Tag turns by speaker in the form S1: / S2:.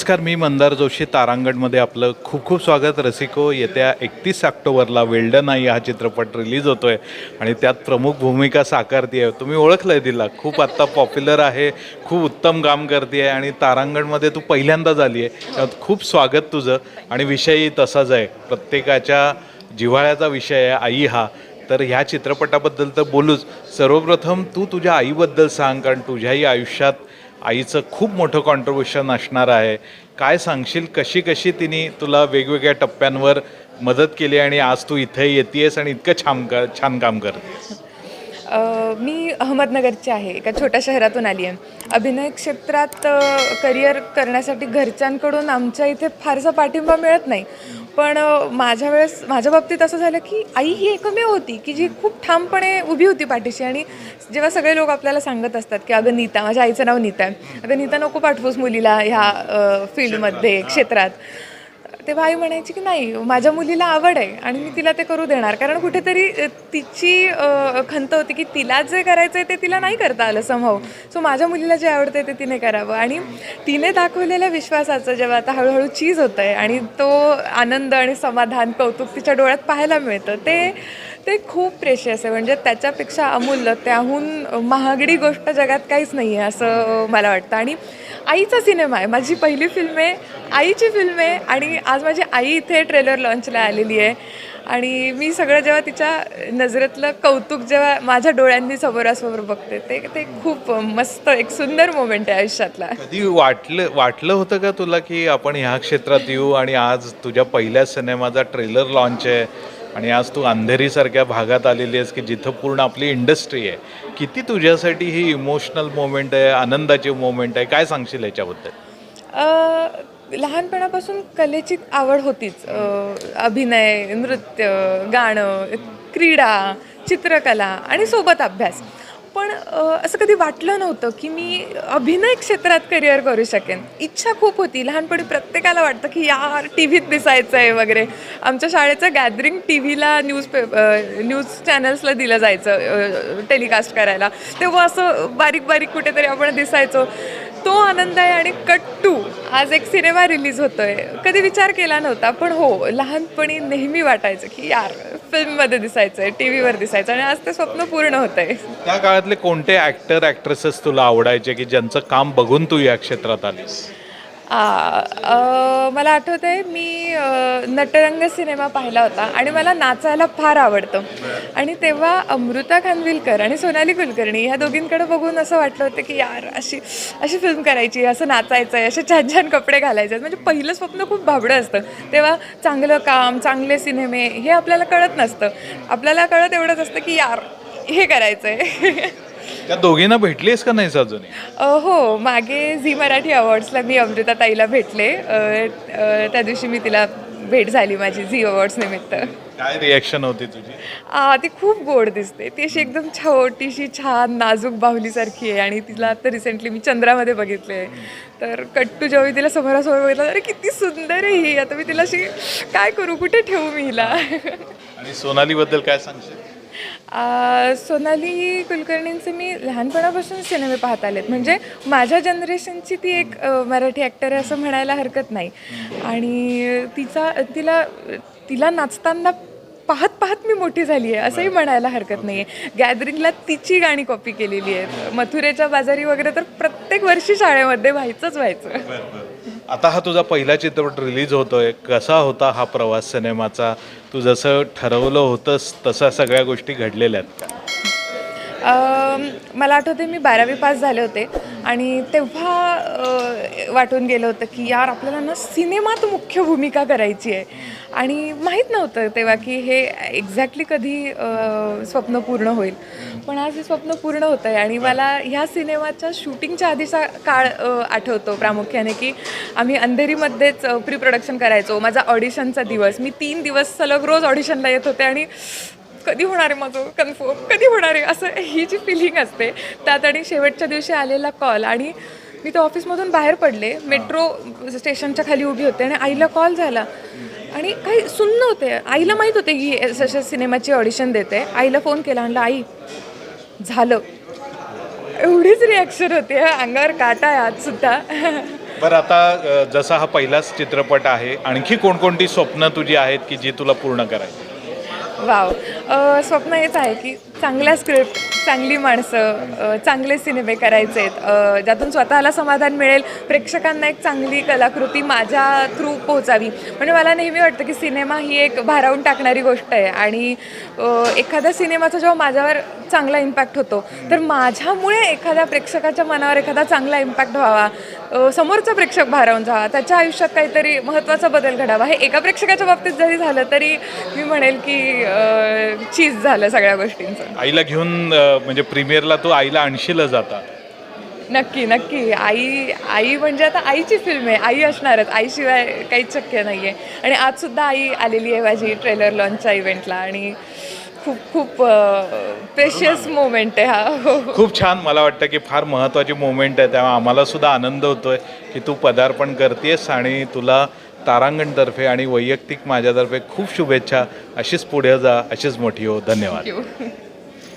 S1: नमस्कार मी मंदार जोशी तारांगणमध्ये आपलं खूप खूप स्वागत. रसिको येत्या एकतीस ऑक्टोबरला वेल्डन आई हा चित्रपट रिलीज होतो आहे आणि त्यात प्रमुख भूमिका साकारती आहे तुम्ही ओळखलं आहे तिला. खूप आत्ता पॉप्युलर आहे खूप उत्तम काम करते आहे आणि तारांगणमध्ये तू पहिल्यांदा झाली आहे त्यात खूप स्वागत तुझं आणि विषयही तसाच आहे. प्रत्येकाच्या जिव्हाळ्याचा विषय आहे आई हा. तर ह्या चित्रपटाबद्दल तर बोलूच. सर्वप्रथम तू तुझ्या आईबद्दल सांग कारण तुझ्याही आयुष्यात आईचं खूप मोठं कॉन्ट्रीब्युशन असणार आहे. काय सांगशील? कशी कशी तिने तुला वेगवेगळ्या टप्प्यांवर मदत केली आणि आज तू इथे येतेस आणि इतकं छान का छान काम करतेस?
S2: मी अहमदनगरची आहे एका छोट्या शहरातून आली आहे. अभिनय क्षेत्रात करिअर करण्यासाठी घरच्यांकडून आमच्या इथे फारसा पाठिंबा मिळत नाही. पण माझ्या वेळेस माझ्या बाबतीत असं झालं की आई ही एकमेव होती की जी खूप ठामपणे उभी होती पाठीशी. आणि जेव्हा सगळे लोक आपल्याला सांगत असतात की अगं नीता माझ्या आईचं नाव नीता आहे. अगं नीता नको पाठवूस मुलीला ह्या फील्डमध्ये क्षेत्रात. तेव्हा आई म्हणायची की नाही माझ्या मुलीला आवड आहे आणि मी तिला ते करू देणार. कारण कुठेतरी तिची खंत होती की तिला जे करायचं आहे ते तिला नाही करता आलं संभव सो माझ्या मुलीला जे आवडतं ते तिने करावं. आणि तिने दाखवलेल्या विश्वासाचं जेव्हा आता हळूहळू चीज होतं आहे आणि तो आनंद आणि समाधान कौतुक तिच्या डोळ्यात पाहायला मिळतं ते ते खूप प्रेशियस आहे. म्हणजे त्याच्यापेक्षा अमूल्य त्याहून महागडी गोष्ट जगात काहीच नाही आहे असं मला वाटतं. आणि आईचा सिनेमा आहे. माझी पहिली फिल्म आहे आईची फिल्म आहे आणि आज माझी आई इथे ट्रेलर लॉन्चला आलेली आहे. आणि मी सगळं जेव्हा तिच्या नजरेतलं कौतुक जेव्हा माझ्या डोळ्यांनी समोरासमोर बघते ते ते खूप मस्त एक सुंदर मोमेंट आहे आयुष्यातला.
S1: कधी वाटलं वाटलं होतं का तुला की आपण ह्या क्षेत्रात येऊ आणि आज तुझ्या पहिल्या सिनेमाचा ट्रेलर लॉन्च आहे? आणि आज तू अंधेरीसारख्या भागात आलेली आहेस की जिथं पूर्ण आपली इंडस्ट्री आहे. किती तुझ्यासाठी ही इमोशनल मोमेंट आहे आनंदाची मोमेंट आहे? काय सांगशील याच्याबद्दल?
S2: लहानपणापासून कलेची आवड होतीच. अभिनय नृत्य गाणं क्रीडा चित्रकला आणि सोबत अभ्यास. पण असं कधी वाटलं नव्हतं की मी अभिनय क्षेत्रात करिअर करू शकेन. इच्छा खूप होती. लहानपणी प्रत्येकाला वाटतं की यार टी व्हीत दिसायचं आहे वगैरे. आमच्या शाळेचं गॅदरिंग टी व्हीला न्यूज पे न्यूज चॅनल्सला दिलं जायचं टेलिकास्ट करायला. तेव्हा असं बारीक बारीक कुठेतरी आपण दिसायचो. तो आनंद आहे आणि कट टू आज एक सिनेमा रिलीज होतोय. कधी विचार केला नव्हता पण हो लहानपणी नेहमी वाटायचं की यार फिल्ममध्ये दिसायचंय आहे टी व्हीवर दिसायचं आणि आज ते स्वप्न पूर्ण होत आहे
S1: त्या काळातले कोणते ऍक्टर ऍक्ट्रेसेस तुला आवडायचे की ज्यांचं काम बघून तू या क्षेत्रात आलीस?
S2: मला आठवत आहे मी नटरंग सिनेमा पाहिला होता आणि मला नाचायला फार आवडतं. आणि तेव्हा अमृता खानविलकर आणि सोनाली कुलकर्णी ह्या दोघींकडे बघून असं वाटलं होतं की यार अशी अशी फिल्म करायची असं नाचायचं आहे असे छान छान कपडे घालायचे. आहेत. म्हणजे पहिलं स्वप्न खूप भाबडं असतं. तेव्हा चांगलं काम चांगले सिनेमे हे आपल्याला कळत नसतं. आपल्याला कळत एवढंच असतं की यार हे करायचं आहे
S1: त्या दोघींना भेटलीस का नाहीस अजूनही?
S2: अ, हो मागे झी मराठी अवॉर्ड्सला मी अमृता ताईला भेटले. अ, अ, त्या दिवशी मी तिला भेट झाली माझी झी अवॉर्ड्स निमित्त.
S1: काय रिॲक्शन होती तुझी?
S2: आ, ती खूप गोड दिसते. ती अशी एकदम छोटीशी छान नाजूक बाहुलीसारखी आहे आणि तिला आता रिसेंटली मी चंद्रामध्ये बघितले तर कट्टू जेव्हा मी तिला समोरासमोर बघितलं अरे किती सुंदर आहे ही. आता मी तिला अशी काय करू? कुठे ठेवू मी हिला?
S1: आणि सोनालीबद्दल काय सांगशील?
S2: आ, सोनाली कुलकर्णींचे मी लहानपणापासून सिनेमे पाहत आलेत. म्हणजे माझ्या जनरेशनची ती एक अ, मराठी ॲक्टर आहे असं म्हणायला हरकत नाही. आणि तिचा तिला तिला नाचताना पाहत पाहत मी मोठी झाली आहे असंही म्हणायला हरकत नाही आहे गॅदरिंगला तिची गाणी कॉपी केलेली आहेत. मथुरेच्या बाजारी वगैरे तर प्रत्येक वर्षी शाळेमध्ये व्हायचंच व्हायचं.
S1: आता हा तुझा पहिला चित्रपट रिलीज होतोय. कसा होता हा प्रवास सिनेमाचा? तू जसं ठरवलं होतंस तसा सगळ्या गोष्टी घडलेल्या आहेत का?
S2: मला आठवते मी बारावी पास झाले होते. आणि तेव्हा वाटून गेलं होतं की यार आपल्याला ना सिनेमात मुख्य भूमिका करायची आहे. आणि माहीत नव्हतं तेव्हा की हे एक्झॅक्टली कधी स्वप्न पूर्ण होईल. पण आज हे स्वप्न पूर्ण होतं आहे आणि मला ह्या सिनेमाच्या शूटिंगच्या आधीचा काळ आठवतो प्रामुख्याने की आम्ही अंधेरीमध्येच प्री प्रोडक्शन करायचो. माझा ऑडिशनचा दिवस. मी तीन दिवस सलग रोज ऑडिशनला येत होते आणि कधी होणार आहे माझं? कन्फर्म कधी होणार आहे? असं ही जी फिलिंग असते. त्यात आणि शेवटच्या दिवशी आलेला कॉल आणि मी तर ऑफिसमधून बाहेर पडले. मेट्रो स्टेशनच्या खाली उभी होते आणि आईला कॉल झाला. आणि काही सुन्न होते आईला माहीत होते की अशा सिनेमाची ऑडिशन देते. आईला फोन केला म्हणलं आई झालं. एवढीच रिॲक्शन होती. अंगावर काटा आहे आज सुद्धा.
S1: बरं आता जसा हा पहिलाच चित्रपट आहे आणखी कोणकोणती स्वप्न तुझी आहेत की जी तुला पूर्ण करायची?
S2: वाव. स्वप्न हेच आहे की चांगल्या स्क्रिप्ट चांगली माणसं चांगले सिनेमे करायचे आहेत. ज्यातून स्वतःला समाधान मिळेल. प्रेक्षकांना एक चांगली कलाकृती माझ्या थ्रू पोहोचावी. म्हणजे मला नेहमी वाटतं की सिनेमा ही एक भारावून टाकणारी गोष्ट आहे. आणि एखाद्या सिनेमाचा जेव्हा माझ्यावर चांगला इम्पॅक्ट होतो तर माझ्यामुळे एखाद्या प्रेक्षकाच्या मनावर एखादा चांगला इम्पॅक्ट व्हावा. समोरचा प्रेक्षक भारावून जावा. त्याच्या आयुष्यात काहीतरी महत्त्वाचा बदल घडावा. हे एका प्रेक्षकाच्या बाबतीत जरी झालं तरी मी म्हणेल की चीज झालं सगळ्या गोष्टींचं.
S1: आईला घेऊन अ, म्हणजे प्रीमियरला तू आईला आणशीलच आता.
S2: नक्की नक्की. आई आई म्हणजे आता आईची फिल्म आहे. आई असणारच. आईशिवाय काहीच शक्य नाही आहे आणि आजसुद्धा आई आलेली आहे माझी ट्रेलर लॉन्चच्या इव्हेंटला आणि खूप खूप प्रेशियस मोमेंट आहे हा. हो हो.
S1: खूप छान मला वाटतं की फार महत्त्वाची मोमेंट आहे. त्यामुळे आम्हाला सुद्धा आनंद होतोय की तू पदार्पण करतेस आणि तुला तारांगणतर्फे आणि वैयक्तिक माझ्यातर्फे खूप शुभेच्छा. अशीच पुढे जा अशीच मोठी हो. धन्यवाद.